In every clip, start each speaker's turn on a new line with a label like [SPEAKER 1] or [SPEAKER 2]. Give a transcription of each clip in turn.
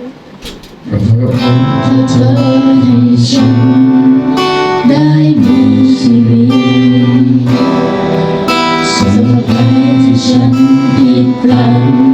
[SPEAKER 1] ที่เธอให้ฉันได้มีชีวิตสบใคที่ฉันผิดพลั้ง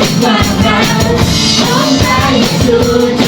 [SPEAKER 1] จงค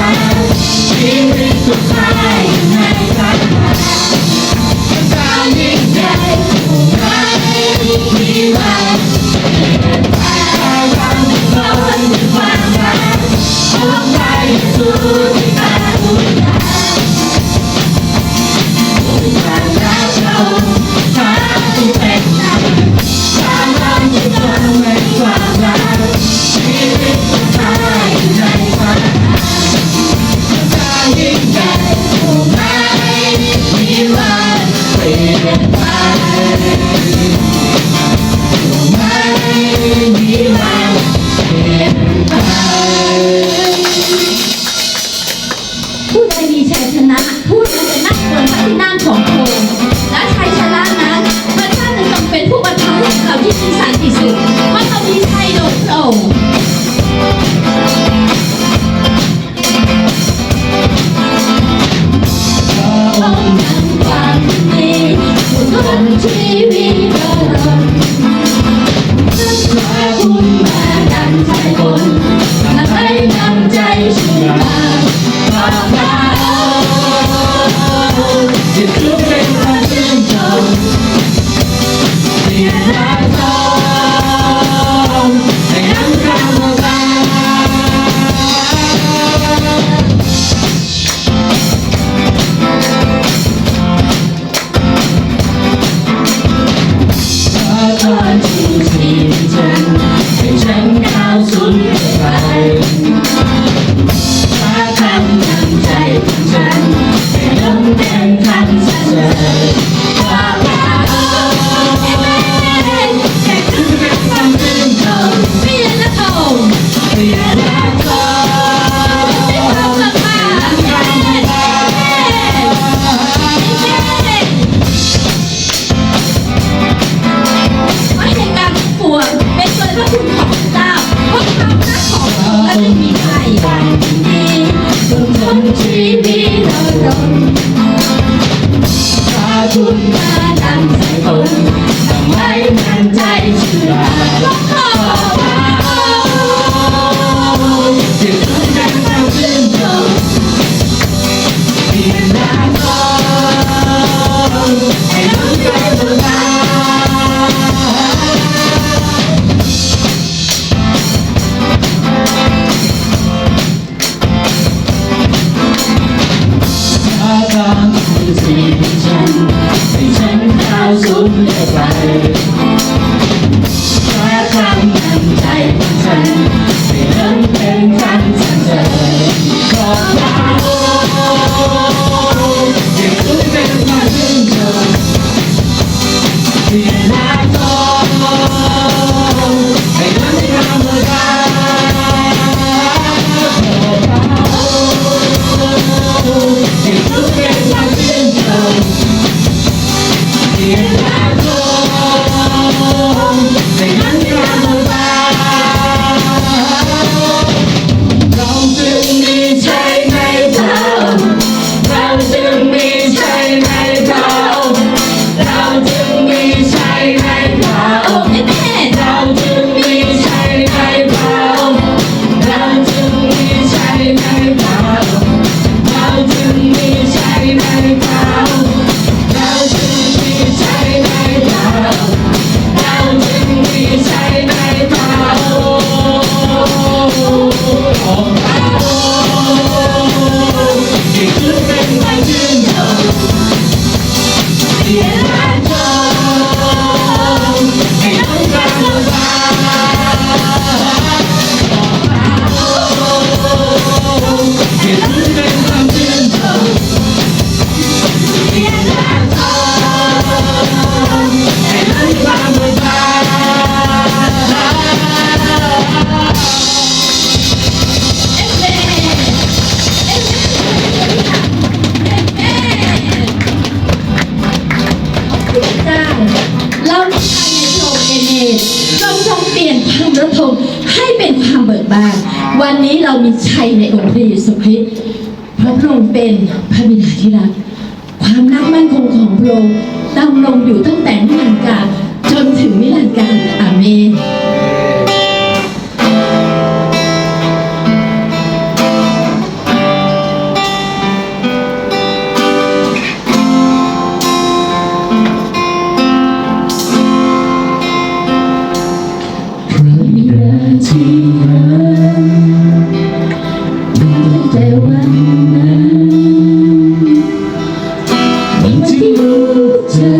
[SPEAKER 1] ค มีชัยในองค์พระเยซูคริ
[SPEAKER 2] สต์เพ
[SPEAKER 1] ราะพระองค์เป็นพระบิดา
[SPEAKER 2] ที่รั
[SPEAKER 1] ก ความนักมั่นค
[SPEAKER 2] งของพระองค์
[SPEAKER 1] ดำรงอยู่ตั้ง
[SPEAKER 2] แต่นิรันดร์กาลจนถึงนิรันดร์กาลอาเมน
[SPEAKER 1] Into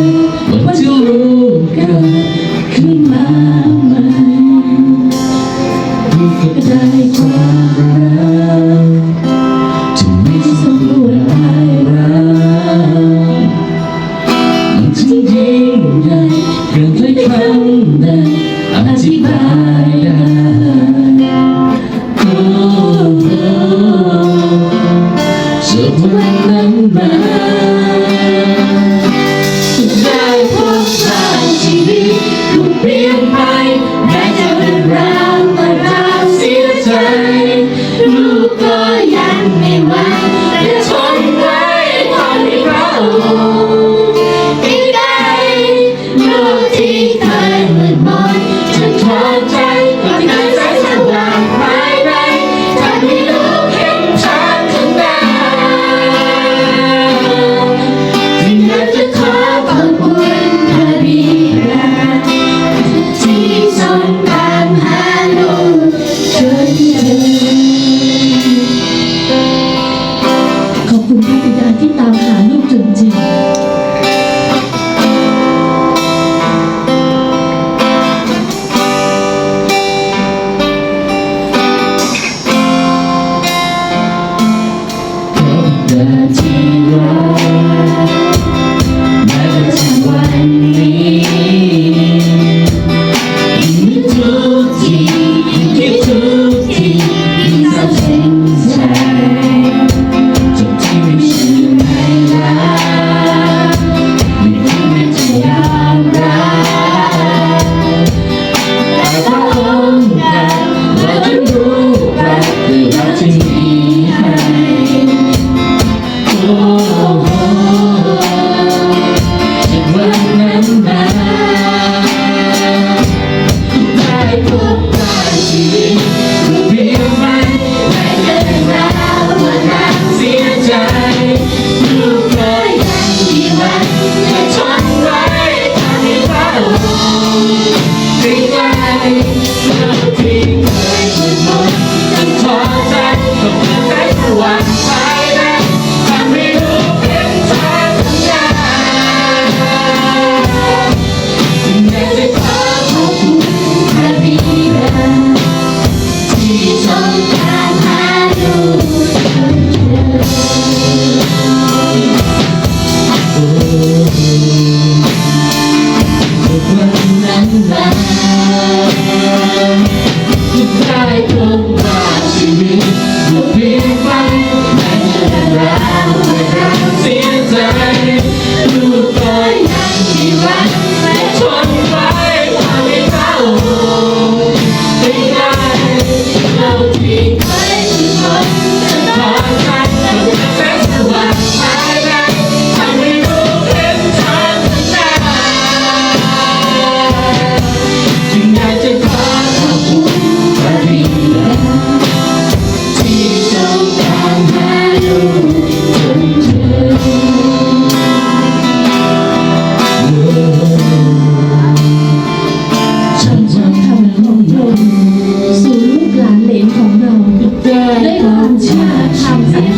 [SPEAKER 1] ด้วย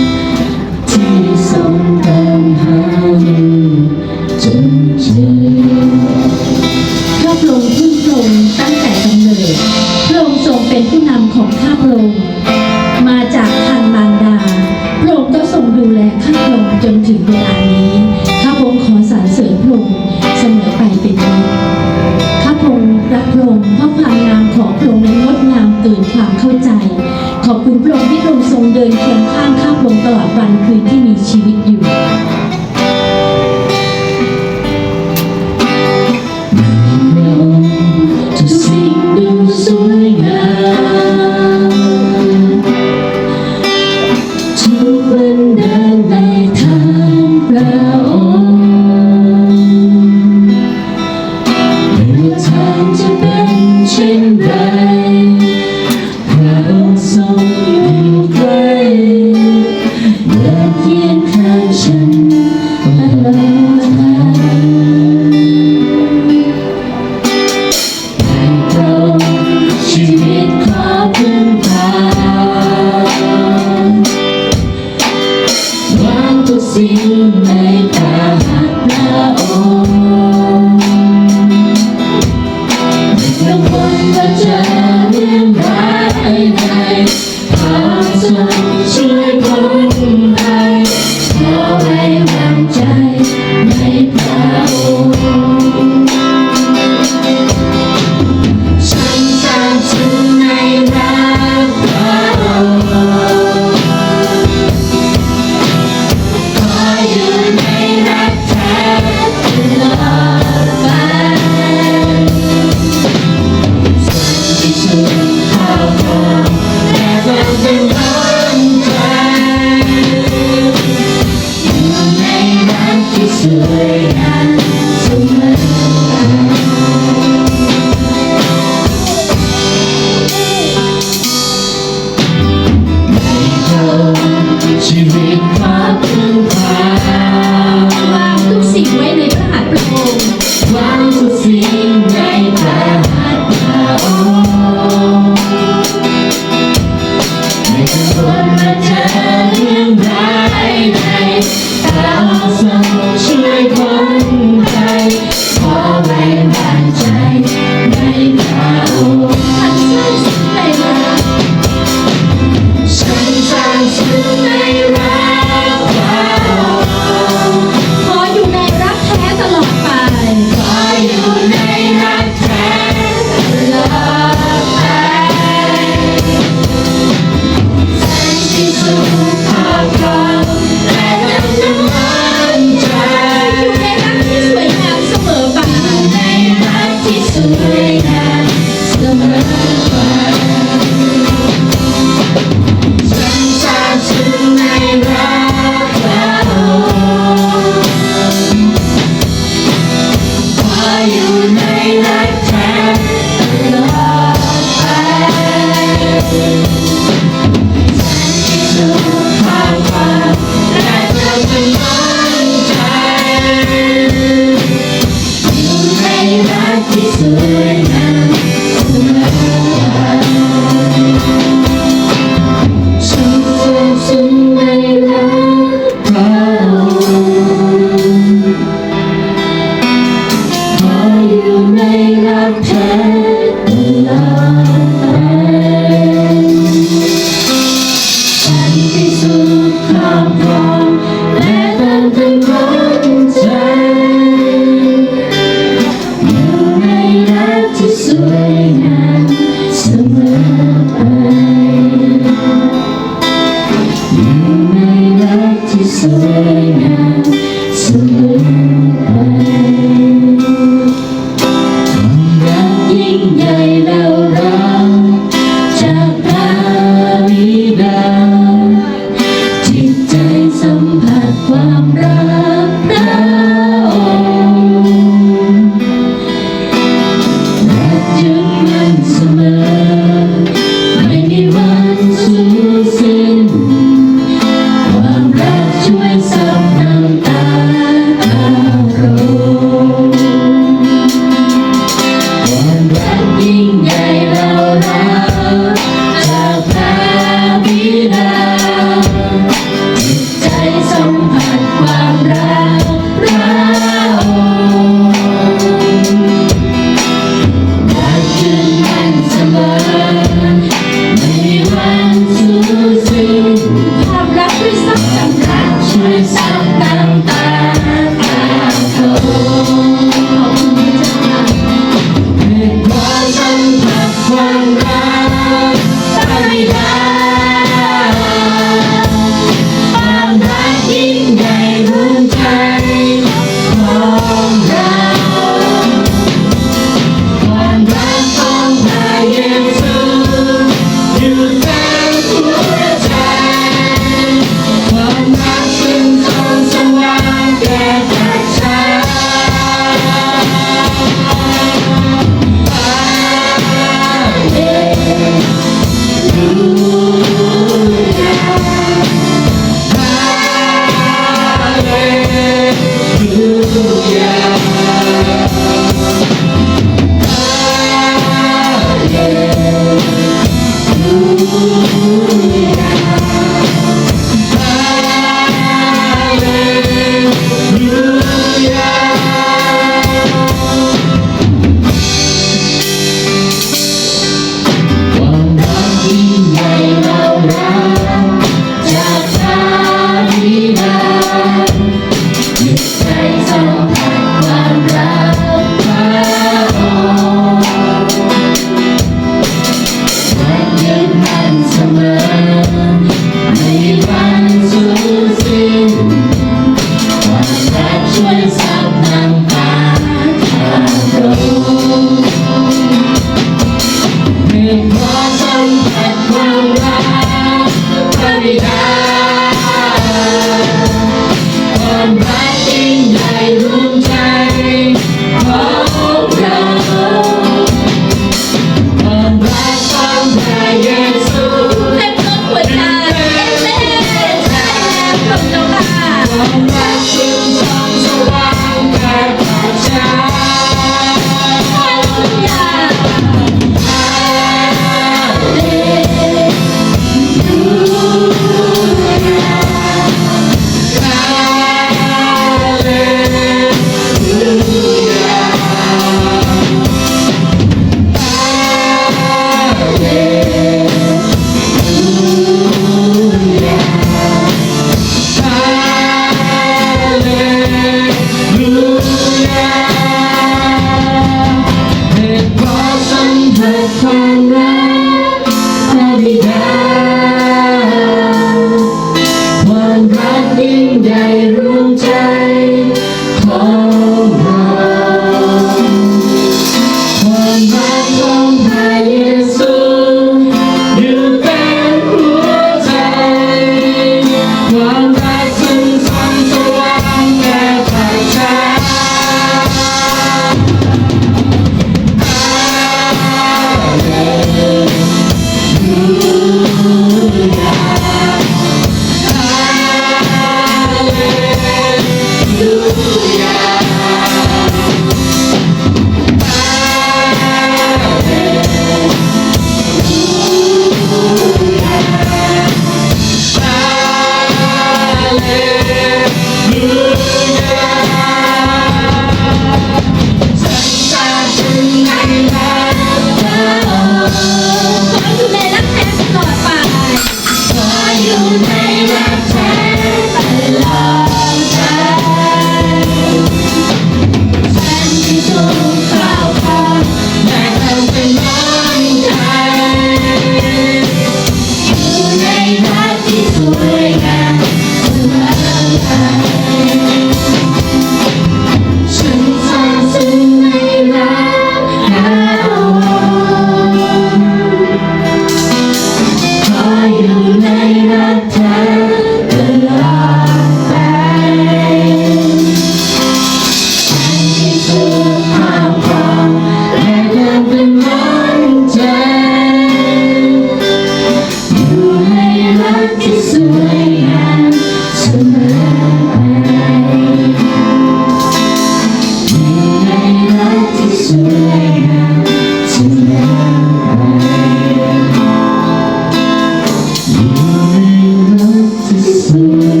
[SPEAKER 1] see.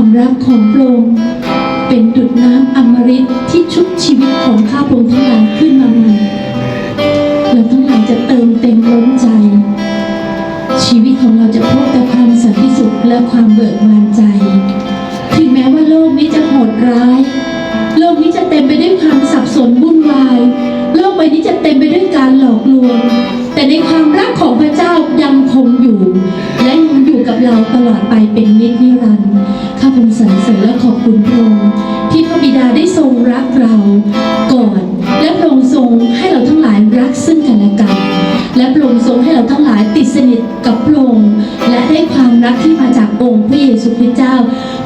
[SPEAKER 1] ความรักของพระองค์
[SPEAKER 3] เป็
[SPEAKER 1] นดุด
[SPEAKER 2] น้ำอมฤตที่ชุบชีวิตของข้าพงทั้งหลายขึ้นมาใหม่เราทั้งหลายจะเติมเต็มล้นใจ ชีวิตของเราจะพบแต่ความสันติสุขและความเบิกบานใจ ถึงแม้ว่าโลกนี้จะโหดร้าย โลกนี้จะเต็มไปด้วยความสับสนวุ่นวาย โลกใบนี้จะเต็มไปด้วยการหลอกลวง แต่ในความรักของพระเจ้ายังคงอยู่ และยังอยู่กับเราตลอดไปเป็นนิจนิรันดร์ข้าพงสรรเสริญและขอบคุณพระองค์ที่พระบิดาได้ทรงรักเราก่อน และพระองค์ทรงให้เราทั้งหลายรักซึ่งกันและกัน และพระองค์ทรงให้เราทั้งหลายติดสนิทกับพระองค์และได้ความรักที่มาจากองค์พระเยซูคริสต์เจ้า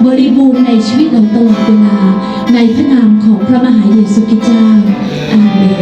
[SPEAKER 2] บริบูรณ์ในชีวิตเราตลอดเวลาในพระนามของพระมหาเยซูคริสต์เจ้าอาเมน